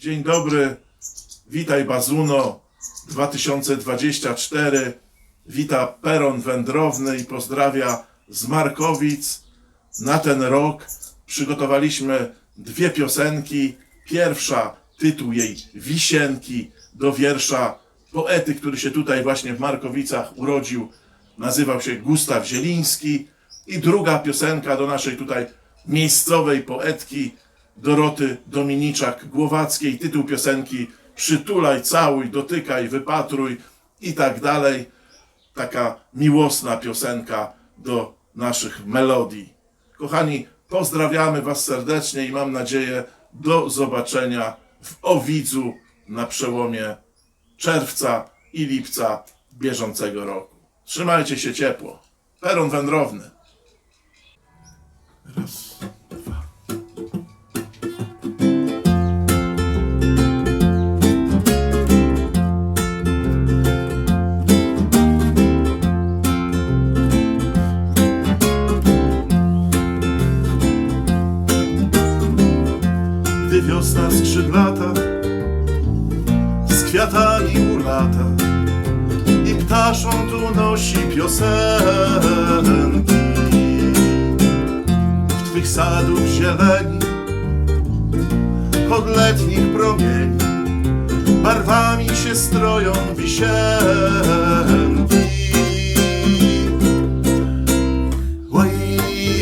Dzień dobry, witaj Bazuno 2024. Wita Peron Wędrowny i pozdrawia z Markowic. Na ten rok przygotowaliśmy dwie piosenki. Pierwsza, tytuł jej Wisienki, do wiersza poety, który się tutaj właśnie w Markowicach urodził. Nazywał się Gustaw Zieliński. I druga piosenka do naszej tutaj miejscowej poetki Doroty Dominiczak-Głowackiej. Tytuł piosenki Przytulaj, całuj, dotykaj, wypatruj i tak dalej. Taka miłosna piosenka do naszych melodii. Kochani, pozdrawiamy Was serdecznie i mam nadzieję do zobaczenia w Owidzu na przełomie czerwca i lipca bieżącego roku. Trzymajcie się ciepło. Peron wędrowny. Raz, wiosna skrzydlata z kwiatami ulata i ptaszą tu nosi piosenki. W twych sadów zieleni od letnich promieni barwami się stroją wisienki. Oj,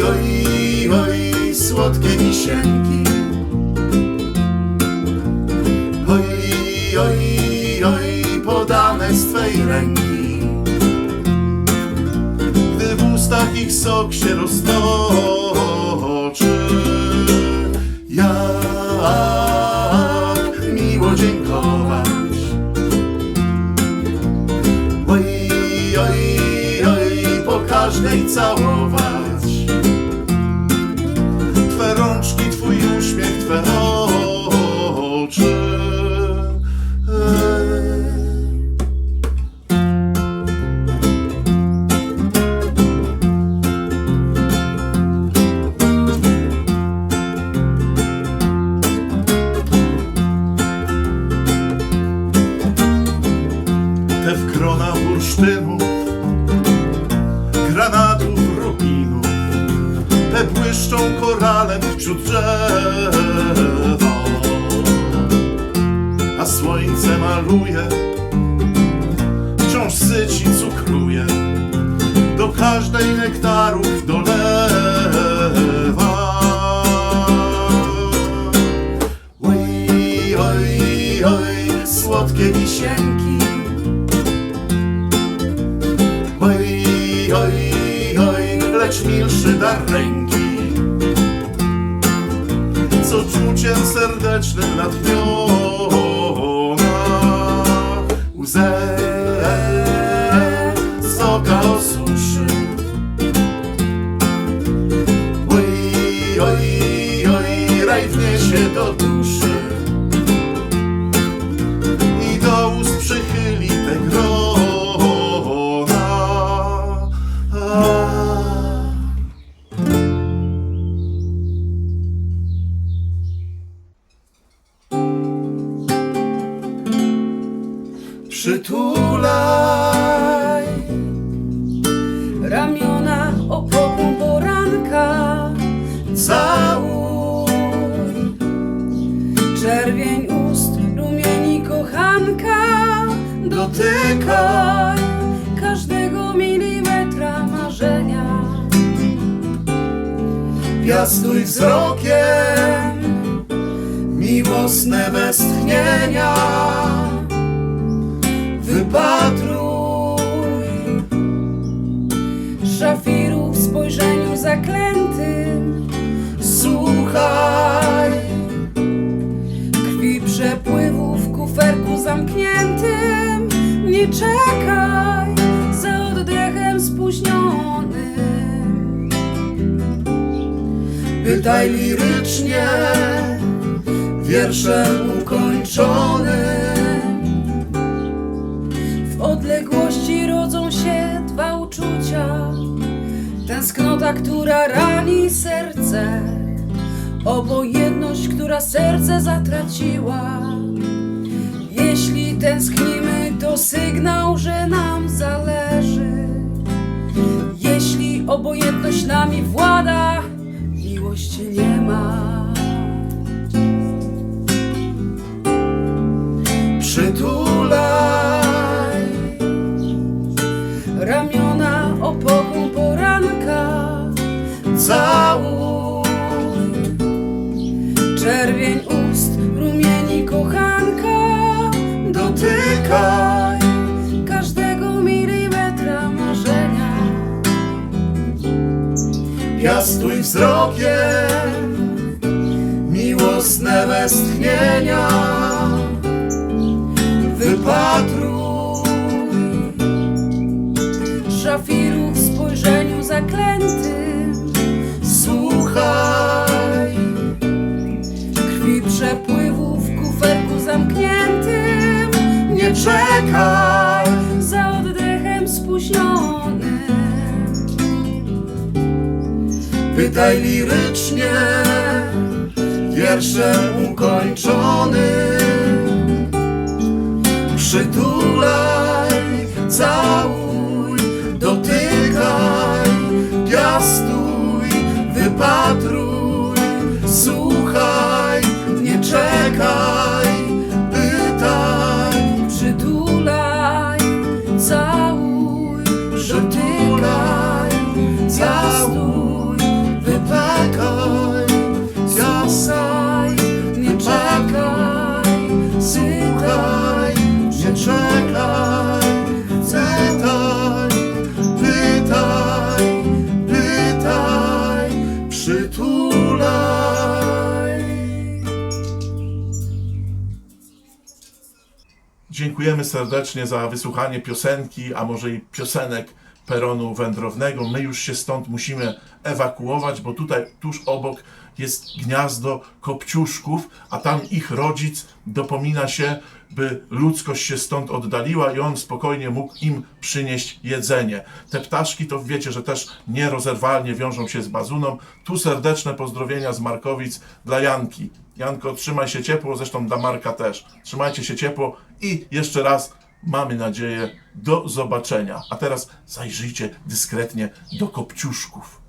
oj, oj, słodkie wisienki ręki. Gdy w ustach ich sok się roztoczy. Jak miło dziękować. Oj, oj, oj, po każdej całować. Twe rączki, Twój uśmiech, Twe błyszczą koralem wśród drzew. A słońce maluje, wciąż syci cukruje, do każdej nektarów dolewa. Lecz milszy dar ręki. Co czuciem serdecznym natchniona Łzę całuj, Czerwień ust, rumieni kochanka dotykaj, każdego milimetra marzenia piastuj wzrokiem miłosne westchnienia. Wypatruj, Nie czekaj za oddechem spóźnionym pytaj lirycznie, wierszem ukończonym. W odległości rodzą się dwa uczucia Tęsknota, która rani serce obojętność, która serce zatraciła. Jeśli tęsknimy, to sygnał, że nam zależy. Jeśli obojętność nami włada, miłości nie ma. Piastuj wzrokiem miłosne westchnienia. Wypatruj szafiru w spojrzeniu zaklętym. Słuchaj krwi przepływu w kuferku zamkniętym. Nie czekaj Pytaj lirycznie, wierszem ukończonym. Przytulaj, całuj, dotykaj, piastuj, wypatruj, słuchaj, nie czekaj, pytaj, Przytulaj, całuj, przytulaj, całuj, Dziękujemy serdecznie za wysłuchanie piosenki, a może i piosenek peronu wędrownego. My już się stąd musimy ewakuować, bo tutaj tuż obok jest gniazdo kopciuszków, a tam ich rodzic dopomina się, by ludzkość się stąd oddaliła i on spokojnie mógł im przynieść jedzenie. Te ptaszki to wiecie, że też nierozerwalnie wiążą się z bazuną. Tu serdeczne pozdrowienia z Markowic dla Janki. Janko, trzymaj się ciepło, zresztą dla Marka też. Trzymajcie się ciepło i jeszcze raz mamy nadzieję do zobaczenia. A teraz zajrzyjcie dyskretnie do kopciuszków.